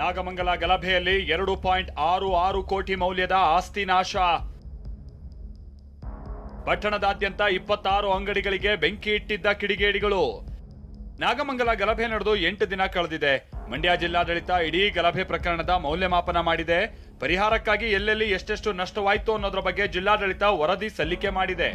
ನಾಗಮಂಗಲ ಗಲಭೆಯಲ್ಲಿ ಎರಡು ಪಾಯಿಂಟ್ ಆರು ಆರು ಕೋಟಿ ಮೌಲ್ಯದ ಆಸ್ತಿ ನಾಶ. ಪಟ್ಟಣದಾದ್ಯಂತ ಇಪ್ಪತ್ತಾರು ಅಂಗಡಿಗಳಿಗೆ ಬೆಂಕಿ ಇಟ್ಟಿದ್ದ ಕಿಡಿಗೇಡಿಗಳು. ನಾಗಮಂಗಲ ಗಲಭೆ ನಡೆದು ಎಂಟು ದಿನ ಕಳೆದಿದೆ. ಮಂಡ್ಯ ಜಿಲ್ಲಾಡಳಿತ ಇಡೀ ಗಲಭೆ ಪ್ರಕರಣದ ಮೌಲ್ಯಮಾಪನ ಮಾಡಿದೆ. ಪರಿಹಾರಕ್ಕಾಗಿ ಎಲ್ಲೆಲ್ಲಿ ಎಷ್ಟೆಷ್ಟು ನಷ್ಟವಾಯಿತು ಅನ್ನೋದ್ರ ಬಗ್ಗೆ ಜಿಲ್ಲಾಡಳಿತ ವರದಿ ಸಲ್ಲಿಕೆ ಮಾಡಿದೆ.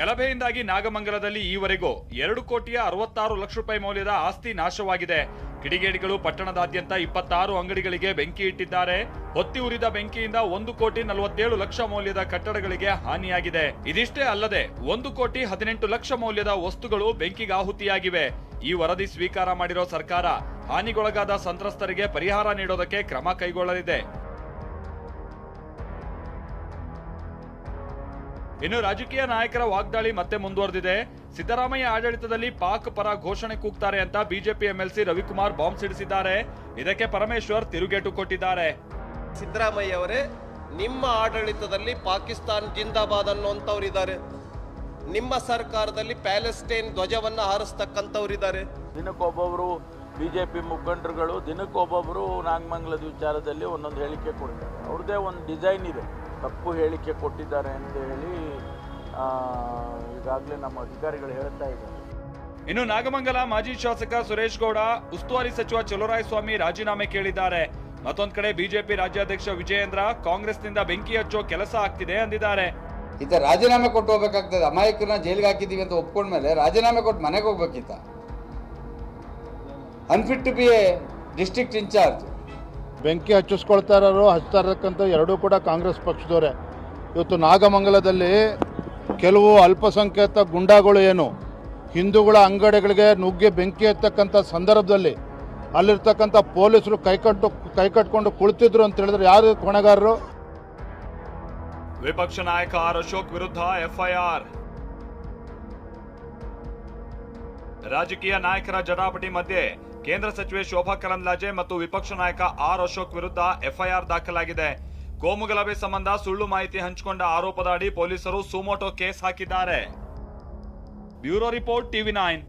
ಗಲಭೆಯಿಂದಾಗಿ ನಾಗಮಂಗಲದಲ್ಲಿ ಈವರೆಗೂ ಎರಡು ಕೋಟಿಯ ಅರವತ್ತಾರು ಲಕ್ಷ ರೂಪಾಯಿ ಮೌಲ್ಯದ ಆಸ್ತಿ ನಾಶವಾಗಿದೆ. ಕಿಡಿಗೇಡಿಗಳು ಪಟ್ಟಣದಾದ್ಯಂತ ಇಪ್ಪತ್ತಾರು ಅಂಗಡಿಗಳಿಗೆ ಬೆಂಕಿ ಇಟ್ಟಿದ್ದಾರೆ. ಹೊತ್ತಿ ಉರಿದ ಬೆಂಕಿಯಿಂದ ಒಂದು ಕೋಟಿ ನಲವತ್ತೇಳು ಲಕ್ಷ ಮೌಲ್ಯದ ಕಟ್ಟಡಗಳಿಗೆ ಹಾನಿಯಾಗಿದೆ. ಇದಿಷ್ಟೇ ಅಲ್ಲದೆ, ಒಂದು ಕೋಟಿ ಹದಿನೆಂಟು ಲಕ್ಷ ಮೌಲ್ಯದ ವಸ್ತುಗಳು ಬೆಂಕಿಗೆ ಆಹುತಿಯಾಗಿವೆ. ಈ ವರದಿ ಸ್ವೀಕಾರ ಮಾಡಿರೋ ಸರ್ಕಾರ ಹಾನಿಗೊಳಗಾದ ಸಂತ್ರಸ್ತರಿಗೆ ಪರಿಹಾರ ನೀಡೋದಕ್ಕೆ ಕ್ರಮ ಕೈಗೊಳ್ಳಲಿದೆ. ಇನ್ನು ರಾಜಕೀಯ ನಾಯಕರ ವಾಗ್ದಾಳಿ ಮತ್ತೆ ಮುಂದುವರೆದಿದೆ. ಸಿದ್ದರಾಮಯ್ಯ ಆಡಳಿತದಲ್ಲಿ ಪಾಕ್ ಪರ ಘೋಷಣೆ ಕೂಗ್ತಾರೆ ಅಂತ ಬಿಜೆಪಿ ಎಂಎಲ್ಸಿ ರವಿಕುಮಾರ್ ಬಾಂಬ್ ಸಿಡಿಸಿದ್ದಾರೆ. ಇದಕ್ಕೆ ಪರಮೇಶ್ವರ್ ತಿರುಗೇಟು ಕೊಟ್ಟಿದ್ದಾರೆ. ಸಿದ್ದರಾಮಯ್ಯ ಅವರೇ ನಿಮ್ಮ ಆಡಳಿತದಲ್ಲಿ ಪಾಕಿಸ್ತಾನ್ ಜಿಂದಾಬಾದ್ ಅನ್ನುವಂಥವ್ರಿದ್ದಾರೆ ನಿಮ್ಮ ಸರ್ಕಾರದಲ್ಲಿ ಪ್ಯಾಲೆಸ್ಟೈನ್ ಧ್ವಜವನ್ನು ಹಾರಿಸ್ತಕ್ಕಂಥವ್ರಿದ್ದಾರೆ. ದಿನಕ್ಕೊಬ್ಬೊಬ್ಬರು ಬಿ ಬಿಜೆಪಿ ಪಿ ಮುಖಂಡರುಗಳು ದಿನಕ್ಕೊಬ್ಬೊಬ್ಬರು ನಾಗಮಂಗಲದ ವಿಚಾರದಲ್ಲಿ ಒಂದೊಂದು ಹೇಳಿಕೆ ಕೊಡ್ತಾರೆ. ಅವ್ರದ್ದೇ ಒಂದು ಡಿಸೈನ್ ಇದೆ. ತಪ್ಪು ಹೇಳಿಕೆ ಕೊಟ್ಟಿದ್ದಾರೆ ಅಂತ ಹೇಳಿ ಈಗಾಗಲೇ ನಮ್ಮ ಅಧಿಕಾರಿಗಳು ಹೇಳ್ತಾ ಇದ್ದಾರೆ. ಇನ್ನು ನಾಗಮಂಗಲ ಮಾಜಿ ಶಾಸಕ ಸುರೇಶ್ ಗೌಡ ಉಸ್ತುವಾರಿ ಸಚಿವ ಚಲುರಾಯ ಸ್ವಾಮಿ ರಾಜೀನಾಮೆ ಕೇಳಿದ್ದಾರೆ. ಮತ್ತೊಂದು ಕಡೆ ಬಿಜೆಪಿ ರಾಜ್ಯಾಧ್ಯಕ್ಷ ವಿಜಯೇಂದ್ರ ಕಾಂಗ್ರೆಸ್ನಿಂದ ಬೆಂಕಿ ಹಚ್ಚೋ ಕೆಲಸ ಆಗ್ತಿದೆ ಅಂದಿದ್ದಾರೆ. ಈಗ ರಾಜೀನಾಮೆ ಕೊಟ್ಟು ಹೋಗ್ಬೇಕಾಗ್ತದೆ. ಅಮಾಯಕರನ್ನ ಜೈಲಿಗೆ ಹಾಕಿದ್ದೀವಿ ಅಂತ ಒಪ್ಕೊಂಡ್ಮೇಲೆ ರಾಜೀನಾಮೆ ಕೊಟ್ಟು ಮನೆಗೆ ಹೋಗ್ಬೇಕಿತ್ತ. Unfit to be a district incharge ಬೆಂಕಿ ಹಚ್ಚಿಸ್ಕೊಳ್ತಾ ಇರೋರು ಹಚ್ತಾ ಇರತಕ್ಕಂಥ ಎರಡೂ ಕೂಡ ಕಾಂಗ್ರೆಸ್ ಪಕ್ಷದವರೇ. ಇವತ್ತು ನಾಗಮಂಗಲದಲ್ಲಿ ಕೆಲವು ಅಲ್ಪಸಂಖ್ಯಾತ ಗುಂಡಾಗಳು ಏನು? ಹಿಂದೂಗಳ ಅಂಗಡಿಗಳಿಗೆ ನುಗ್ಗಿ ಬೆಂಕಿ ಎತ್ತಕ್ಕಂಥ ಸಂದರ್ಭದಲ್ಲಿ ಅಲ್ಲಿರ್ತಕ್ಕಂಥ ಪೊಲೀಸರು ಕೈಕಟ್ಟು ಕೈಕಟ್ಕೊಂಡು ಕುಳಿತಿದ್ರು ಅಂತ ಹೇಳಿದ್ರೆ ಯಾರು ಹೊಣೆಗಾರರು ವಿಪಕ್ಷ ನಾಯಕ ಆರ್ ಅಶೋಕ್ ವಿರುದ್ಧ ಎಫ್ಐಆರ್ ರಾಜಕೀಯ ನಾಯಕರ ಜಟಾಪಟಿ ಮಧ್ಯೆ ಕೇಂದ್ರ ಸಚಿವೆ ಶೋಭಾ ಕರಂದ್ಲಾಜೆ ಮತ್ತು ವಿಪಕ್ಷ ನಾಯಕ ಆರ್ ಅಶೋಕ್ ವಿರುದ್ಧ ಎಫ್ಐಆರ್ ದಾಖಲಾಗಿದೆ. ಕೋಮುಗಲಭೆ ಸಂಬಂಧ ಸುಳ್ಳು ಮಾಹಿತಿ ಹಂಚಿಕೊಂಡ ಆರೋಪದ ಅಡಿ ಪೊಲೀಸರು ಸುಮೋಟೋ ಕೇಸ್ ಹಾಕಿದ್ದಾರೆ. Bureau report TV nine.